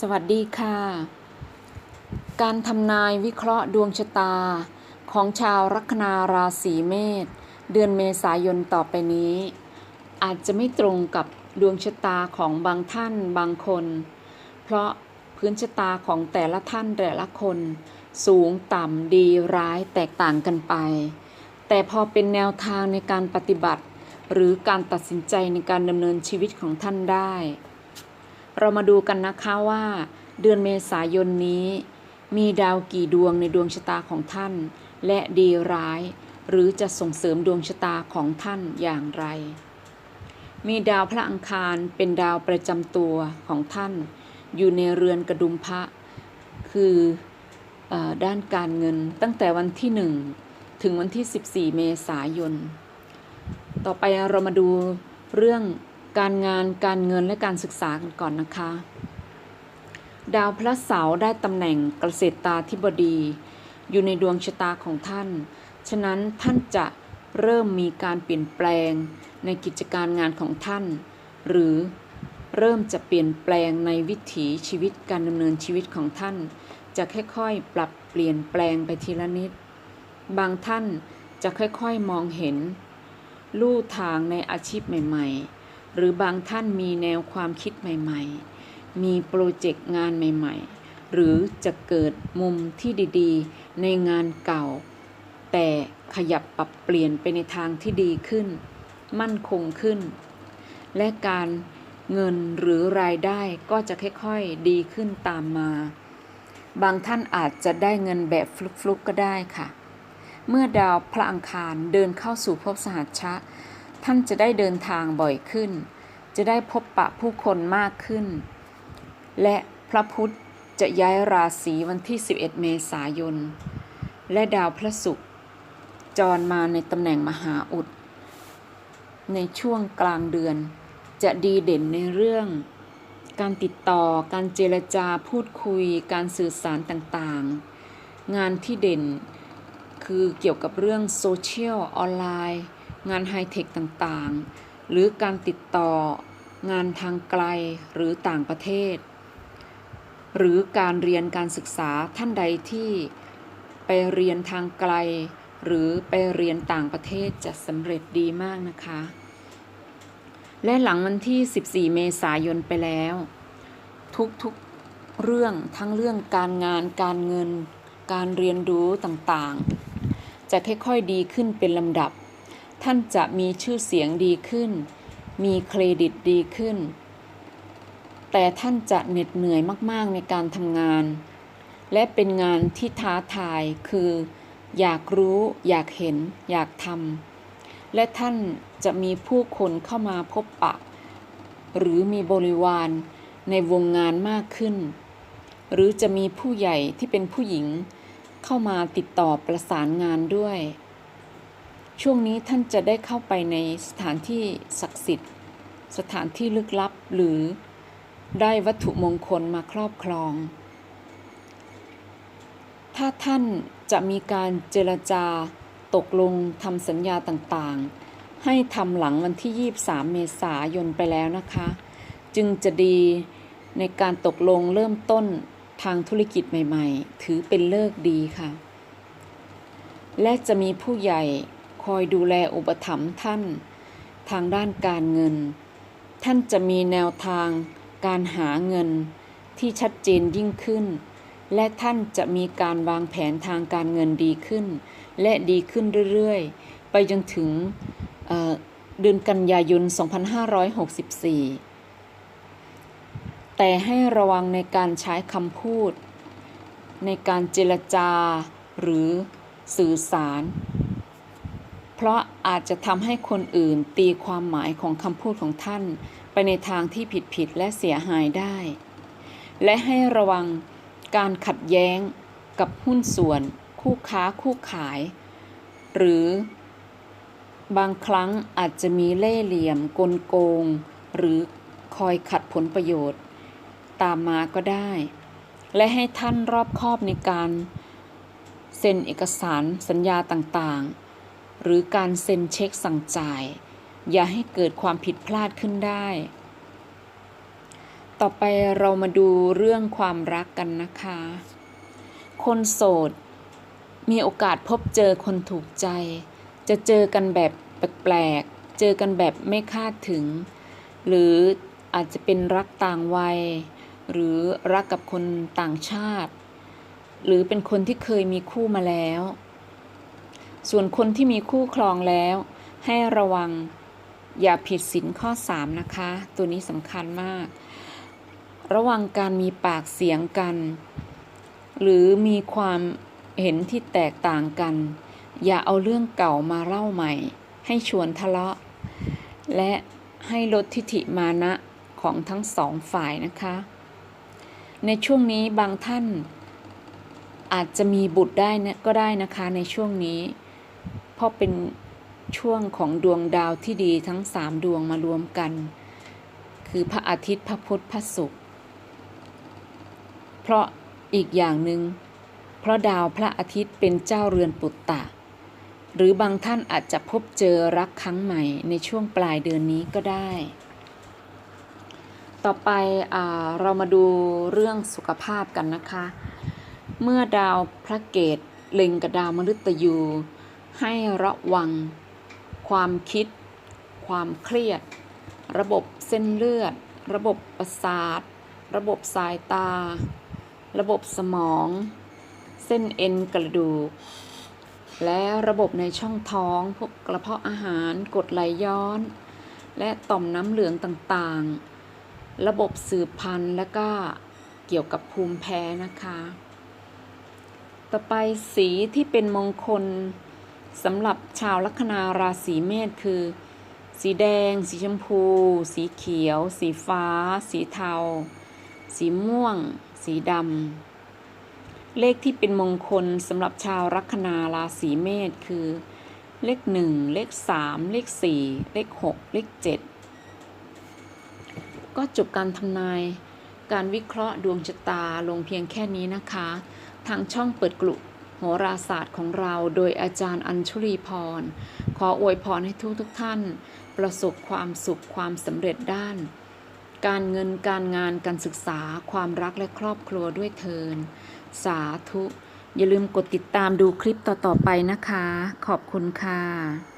สวัสดีค่ะ การทำนายวิเคราะห์ดวงชะตา ของชาวลัคนาราศีเมษเดือนเมษายนต่อไปนี้ อาจจะไม่ตรงกับดวงชะตาของบางท่านบางคน เพราะพื้นชะตาของแต่ละท่านแต่ละคน สูงต่ำดีร้ายแตกต่างกันไป แต่พอเป็นแนวทางในการปฏิบัติ หรือการตัดสินใจในการดำเนินชีวิตของท่านได้ เรามาดูกันนะคะว่า เดือนเมษายนนี้ มีดาวกี่ดวงในดวงชะตาของท่าน และดีร้าย หรือจะส่งเสริมดวงชะตาของท่านอย่างไร มีดาวพระอังคารเป็นดาวประจำตัวของท่าน อยู่ในเรือนกระดุมพระ คืออด้านการเงินตั้งแต่วันที่ 1 ถึงวันที่ 14 เมษายน ต่อไปเรามาดูเรื่อง การงานการเงินและการศึกษากันก่อนนะคะ ดาวพระเสาร์ได้ตำแหน่งเกษตราธิบดี อยู่ในดวงชะตาของท่าน ฉะนั้นท่านจะเริ่มมีการเปลี่ยนแปลงในกิจการงานของท่าน หรือเริ่มจะเปลี่ยนแปลงในวิถีชีวิตการดำเนินชีวิตของท่าน จะค่อยๆ ปรับเปลี่ยนแปลงไปทีละนิด บางท่านจะค่อยๆมองเห็น ลู่ทางในอาชีพใหม่ ๆ หรือบางท่านมีแนวความคิดใหม่ๆ มีโปรเจกต์งานใหม่ๆ หรือจะเกิดมุมที่ดีๆ ในงานเก่า แต่ขยับปรับเปลี่ยนไปในทางที่ดีขึ้น มั่นคงขึ้น และการเงินหรือรายได้ก็จะค่อยๆดีขึ้นตามมา บางท่านอาจจะได้เงินแบบฟลุกๆก็ได้ค่ะ เมื่อดาวพระอังคารเดินเข้าสู่ภพสหัชชะ ท่านจะได้เดินทางบ่อยขึ้น จะได้พบปะผู้คนมากขึ้น และพระพุธจะย้ายราศีวันที่ 11 เมษายน และดาวพระศุกร์จรมาในตำแหน่งมหาอุด ในช่วงกลางเดือน จะดีเด่นในเรื่อง การติดต่อ การเจรจาพูดคุย การสื่อสารต่างๆ งานที่เด่นคือเกี่ยวกับเรื่องโซเชียลออนไลน์ งานไฮเทคต่างๆ หรือการติดต่องานทางไกลหรือต่างประเทศ หรือการเรียนการศึกษาท่านใดที่ไปเรียนทางไกล หรือไปเรียนต่างประเทศจะสำเร็จดีมากนะคะ และหลังวันที่ 14 เมษายนไปแล้ว ทุกๆเรื่องทั้งเรื่องการงานการเงิน การเรียนรู้ต่างๆ จะค่อยๆดีขึ้นเป็นลำดับ ท่านจะมีชื่อเสียงดีขึ้น มีเครดิตดีขึ้น แต่ท่านจะเหน็ดเหนื่อยมากๆในการทำงาน และเป็นงานที่ท้าทายคือ อยากรู้ อยากเห็น อยากทำและท่านจะมีผู้คนเข้ามาพบปะ หรือมีบริวารในวงงานมากขึ้น หรือจะมีผู้ใหญ่ที่เป็นผู้หญิง เข้ามาติดต่อประสานงานด้วย ช่วงนี้ท่านจะได้เข้าไปในสถานที่ศักดิ์สิทธิ์ สถานที่ลึกลับหรือได้วัตถุมงคลมาครอบครอง ถ้าท่านจะมีการเจรจาตกลงทำสัญญาต่างๆ ให้ทำหลังวันที่ 23 เมษายนไปแล้วนะคะ จึงจะดีในการตกลงเริ่มต้นทางธุรกิจใหม่ ๆ ถือเป็นเลิกดีค่ะ และจะมีผู้ใหญ่ คอยดูแลอุปถัมภ์ท่าน ทางด้านการเงิน ท่านจะมีแนวทางการหาเงินที่ชัดเจนยิ่งขึ้น และท่านจะมีการวางแผนทางการเงินดีขึ้น และดีขึ้นเรื่อยๆ ไปจนถึงเเดือนกันยายน 2564 แต่ให้ระวังในการใช้คำพูด ในการเจรจาหรือสื่อสาร เพราะอาจจะทำให้คนอื่นตีความหมายของคำพูดของท่าน ไปในทางที่ผิดๆและเสียหายได้ และให้ระวังการขัดแย้งกับหุ้นส่วน คู่ค้าคู่ขาย หรือบางครั้งอาจจะมีเล่ห์เหลี่ยม กลโกง หรือคอยขัดผลประโยชน์ ตามมาก็ได้ และให้ท่านรอบคอบในการเซ็นเอกสารสัญญาต่างๆ หรือการเซ็นเช็คสั่งจ่าย อย่าให้เกิดความผิดพลาดขึ้นได้ ต่อไปเรามาดูเรื่องความรักกันนะคะ คนโสด มีโอกาสพบเจอคนถูกใจ จะเจอกันแบบแปลกๆ เจอกันแบบไม่คาดถึง หรืออาจจะเป็นรักต่างวัย หรือรักกับคนต่างชาติ หรือเป็นคนที่เคยมีคู่มาแล้ว ส่วนคนที่มีคู่ครองแล้ว ให้ระวังอย่าผิดศีลข้อ 3 นะคะ ตัวนี้สำคัญมาก ระวังการมีปากเสียงกัน หรือมีความเห็นที่แตกต่างกัน อย่าเอาเรื่องเก่ามาเล่าใหม่ ให้ชวนทะเลาะ และให้ลดทิฐิมานะของทั้งสองฝ่ายนะคะ ในช่วงนี้บางท่านอาจจะมีบุตรได้นะก็ได้นะคะในช่วงนี้ ราะเป็นช่วงของดวงดาวที่ดีทั้งสามดวงมารวมกัน คือพระอาทิตย์พระพุธพระศุกร์เพราะอีกอย่างหนึง่งเพราะดาวพระอาทิตย์เป็นเจ้าเรือนปุตตะ หรือบางท่านอาจจะพบเจอรักครั้งใหม่ในช่วงปลายเดือนนี้ก็ได้ ต่อไปอเรามาดูเรื่องสุขภาพกันนะคะ เมื่อดาวพระเกตเล็งกับดาวมฤตยู ให้ระวัง ความคิด ความเครียด ระบบเส้นเลือด ระบบประสาท ระบบสายตา ระบบสมอง เส้นเอ็นกระดูก และระบบในช่องท้องพวกกระเพาะอาหารกดไหลย้อน และต่อมน้ำเหลืองต่างๆ ระบบสืบพันธุ์และก็เกี่ยวกับภูมิแพ้นะคะ ต่อไปสีที่เป็นมงคล สำหรับชาวลัคนาราศีเมษคือ สีแดง สีชมพู สีเขียว สีฟ้า สีเทา สีม่วง สีดำ เลขที่เป็นมงคลสำหรับชาวลัคนาราศีเมษคือ เลขหนึ่งเลขสามเลขสี่เลขหกเลขเจ็ดก็จบการทำนายการวิเคราะห์ดวงชะตาลงเพียงแค่นี้นะคะ ทางช่องเปิดกลุ่ม หราศาสตร์ของเราโดยอาจารย์อัญชุลีพร ขออวยพรให้ทุกทุกท่าน ประสบความสุขความสำเร็จด้าน การเงินการงานการศึกษาความรักและครอบครัวด้วยเทิน สาธุ อย่าลืมกดติดตามดูคลิปต่อๆไปนะคะ ขอบคุณค่ะ